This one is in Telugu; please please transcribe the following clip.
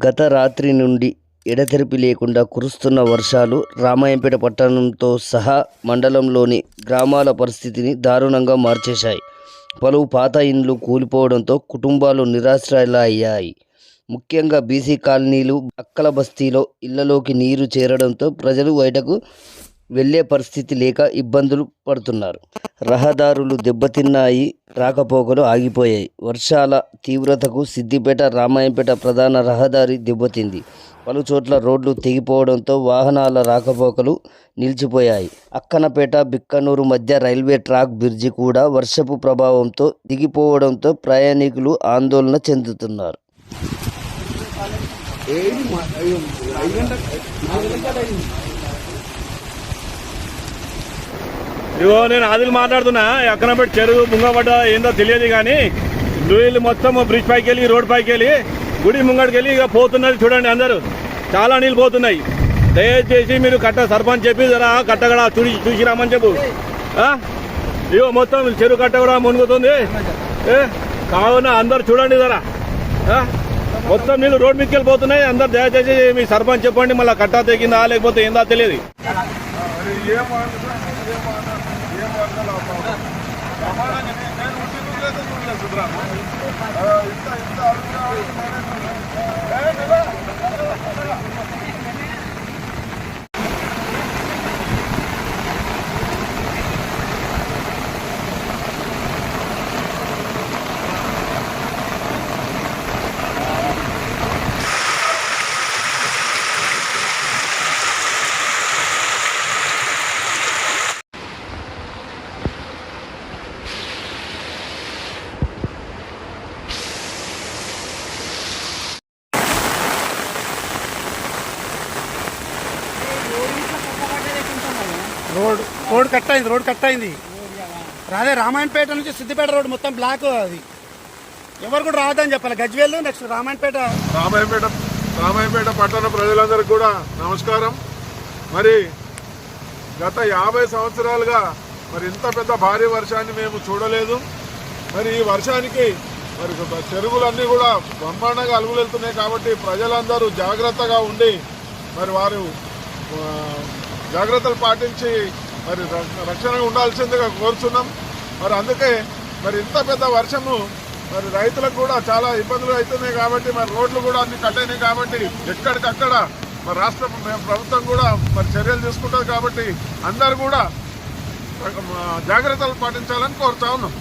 గత రాత్రి నుండి ఎడతెరిపి లేకుండా కురుస్తున్న వర్షాలు రామాయంపేట పట్టణంతో సహా మండలంలోని గ్రామాల పరిస్థితిని దారుణంగా మార్చేశాయి. పలువు పాత ఇండ్లు కూలిపోవడంతో కుటుంబాలు నిరాశ్రయాలయ్యాయి ముఖ్యంగా బీసీ కాలనీలు అక్కల బస్తీలో ఇళ్ళలోకి నీరు చేరడంతో ప్రజలు బయటకు వెళ్ళే పరిస్థితి లేక ఇబ్బందులు పడుతున్నారు. రహదారులు దెబ్బతిన్నాయి రాకపోకలు ఆగిపోయాయి. వర్షాల తీవ్రతకు సిద్దిపేట రామాయంపేట ప్రధాన రహదారి దెబ్బతింది. పలు చోట్ల రోడ్లు తెగిపోవడంతో వాహనాల రాకపోకలు నిలిచిపోయాయి. అక్కనపేట బిక్కనూరు మధ్య రైల్వే ట్రాక్ బ్రిడ్జి కూడా వర్షపు ప్రభావంతో దిగిపోవడంతో ప్రయాణికులు ఆందోళన చెందుతున్నారు. ఇగో నేను ఆదిల్ మాట్లాడుతున్నా. ఎక్కడ పెట్టి చెరువు ముంగబడ్డ ఏందో తెలియదు కానీ నీళ్ళు మొత్తం బ్రిడ్జ్ పైకి వెళ్ళి రోడ్ పైకి వెళ్ళి గుడి ముంగడికి వెళ్ళి ఇక పోతున్నది చూడండి అందరూ. చాలా నీళ్ళు పోతున్నాయి. దయచేసి మీరు కట్ట సర్పంచ్ చెప్పి జరా కట్ట కూడా చూసి చూసి రామని చెప్పు. ఆ? ఇగో మొత్తం చెరువు కట్ట కూడా మునుగుతుంది. కావున అందరు చూడండి జరా. మొత్తం నీళ్ళు రోడ్ మీదకి వెళ్ళిపోతున్నాయి. అందరు దయచేసి మీ సర్పంచ్ చెప్పండి. మళ్ళీ కట్ట తెగిందా లేకపోతే ఏందా తెలియదు. ఏ మాటలు ఏ మాట ఏ మాటలు ప్రమాణంగా నేను ఉంటుంది లేదా చూడలేదు సుబ్రామ ఇంత ఇంత అడుగుతా రోడ్ రోడ్ కట్ అయింది రోడ్ కట్ అయింది రాదే రామాయణపేట నుంచి సిద్దిపేట రోడ్ మొత్తం బ్లాక్ అది. ఎవరు కూడా రావద్దని చెప్పాలి. గజ్వేల్ నెక్స్ట్ రామాయణపేట. రామాయణపేట రామాయణపేట పట్టణ ప్రజలందరికీ కూడా నమస్కారం. మరి గత యాభై సంవత్సరాలుగా మరి ఇంత పెద్ద భారీ వర్షాన్ని మేము చూడలేదు. మరి ఈ వర్షానికి మరి చెరువులన్నీ కూడా బ్రహ్మాండంగా అలుగులెళ్తున్నాయి కాబట్టి ప్రజలందరూ జాగ్రత్తగా ఉండి మరి వారు జాగ్రత్తలు పాటించి మరి ర- రక్షణగా ఉండాల్సిందిగా కోరుచున్నాం. మరి అందుకే మరి ఇంత పెద్ద వర్షము మరి రైతులకు కూడా చాలా ఇబ్బందులు అవుతున్నాయి కాబట్టి మరి రోడ్లు కూడా అన్ని కట్టయినాయి కాబట్టి ఎక్కడికక్కడ మరి రాష్ట్ర ప్రభుత్వం కూడా మరి చర్యలు తీసుకుంటుంది కాబట్టి అందరు కూడా జాగ్రత్తలు పాటించాలని కోరుతా ఉన్నాం.